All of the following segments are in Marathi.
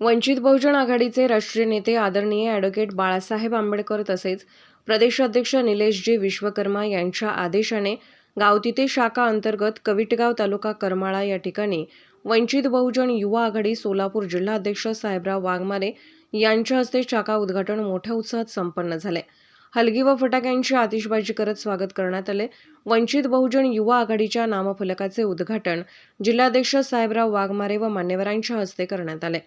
वंचित बहुजन आघाडीचे राष्ट्रीय नेते आदरणीय ॲडव्होकेट बाळासाहेब आंबेडकर तसेच प्रदेशाध्यक्ष निलेशजी विश्वकर्मा यांच्या आदेशाने गावतिते शाखा अंतर्गत कविटगाव तालुका करमाळा या ठिकाणी वंचित बहुजन युवा आघाडी सोलापूर जिल्हाध्यक्ष साहेबराव वाघमारे यांच्या हस्ते शाखा उद्घाटन मोठ्या उत्साहात संपन्न झाले. हलगी व फटाक्यांची आतिषबाजी करत स्वागत करण्यात आले. वंचित बहुजन युवा आघाडीच्या नामफलकाचे उद्घाटन जिल्हाध्यक्ष साहेबराव वाघमारे व मान्यवरांच्या हस्ते करण्यात आले.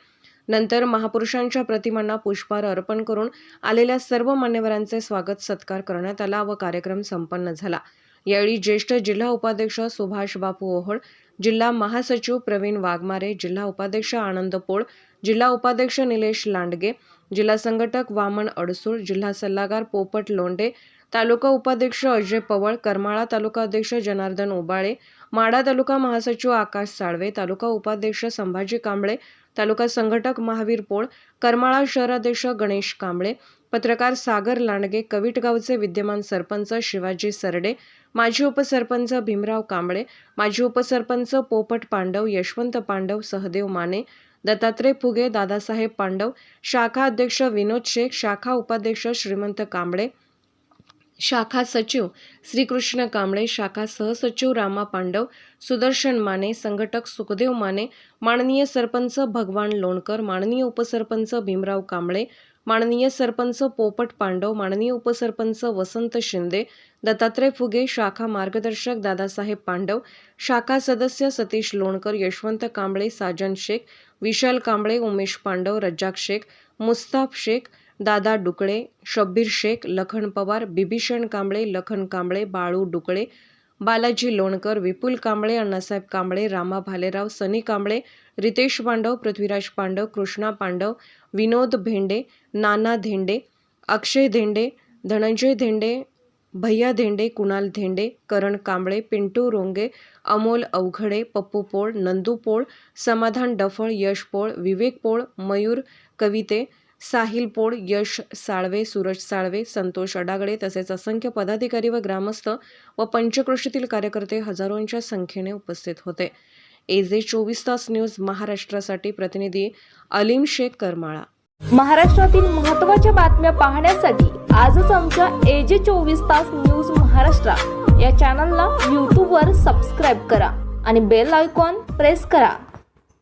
नंतर महापुरुषांच्या प्रतिमांना पुष्पहार अर्पण करून आलेल्या सर्व मान्यवरांचे स्वागत सत्कार करण्यात आला व कार्यक्रम संपन्न झाला. यावेळी ज्येष्ठ जिल्हा उपाध्यक्ष सुभाष बापू ओहळ जिल्हा महासचिव प्रवीण वाघमारे जिल्हा उपाध्यक्ष आनंद पोळ जिल्हा उपाध्यक्ष निलेश लांडगे जिल्हा संघटक वामन अडसूळ जिल्हा सल्लागार पोपट लोंडे तालुका उपाध्यक्ष अजय पवळ करमाळा तालुका अध्यक्ष जनार्दन ओबाळे माडा तालुका महासचिव आकाश साळवे तालुका उपाध्यक्ष संभाजी कांबळे तालुका संघटक महावीर पोळ करमाळा शहराध्यक्ष गणेश कांबळे पत्रकार सागर लांडगे कविटगावचे विद्यमान सरपंच शिवाजी सरडे माजी उपसरपंच भीमराव कांबळे माजी उपसरपंच पोपट पांडव यशवंत पांडव सहदेव माने दत्तात्रय फुगे दादासाहेब पांडव शाखा अध्यक्ष विनोद शेख शाखा उपाध्यक्ष श्रीमंत कांबळे शाखा सचिव श्रीकृष्ण कांबळे शाखा सहसचिव रामा पांडव सुदर्शन माने संघटक सुखदेव माने माननीय सरपंच भगवान लोणकर माननीय उपसरपंच भीमराव कांबळे माननीय सरपंच पोपट पांडव माननीय उपसरपंच वसंत शिंदे दत्तात्रय फुगे शाखा मार्गदर्शक दादासाहेब पांडव शाखा सदस्य सतीश लोणकर यशवंत कांबळे साजन शेख विशाल कांबळे उमेश पांडव रज्जाक शेख मुस्ताफ शेख दादा डुकळे शब्बीर शेख लखन पवार बिभीषण कांबळे लखन कांबळे बाळू डुकळे बालाजी लोणकर विपुल कांबळे अण्णासाहेब कांबळे रामा भालेराव सनी कांबळे रितेश पांडव पृथ्वीराज पांडव कृष्णा पांडव विनोद भेंडे नाना धेंडे अक्षय धेंडे धनंजय धेंडे भैया धेंडे कुणाल धेंडे करण कांबळे पिंटू रोंगे अमोल अवघडे पप्पू पोळ नंदू पोळ समाधान डफळ यश पोळ विवेक पोळ मयूर कविते साहिल पोळ यश साळवे सूरज साळवे संतोष अडागडे तसेच असंख्य पदाधिकारी व ग्रामस्थ व पंचक्रोशीतील कार्यकर्ते हजारोंच्या संख्येने उपस्थित होते. एजे चोवीस तास न्यूज महाराष्ट्रासाठी प्रतिनिधी अलीम शेख करमाळा. महाराष्ट्रातील महत्त्वाच्या बातम्या पाहण्यासाठी आजच आमच्या एजे चोवीस तास न्यूज महाराष्ट्र या चॅनलला यूट्यूबवर सबस्क्राईब करा आणि बेल आयकॉन प्रेस करा.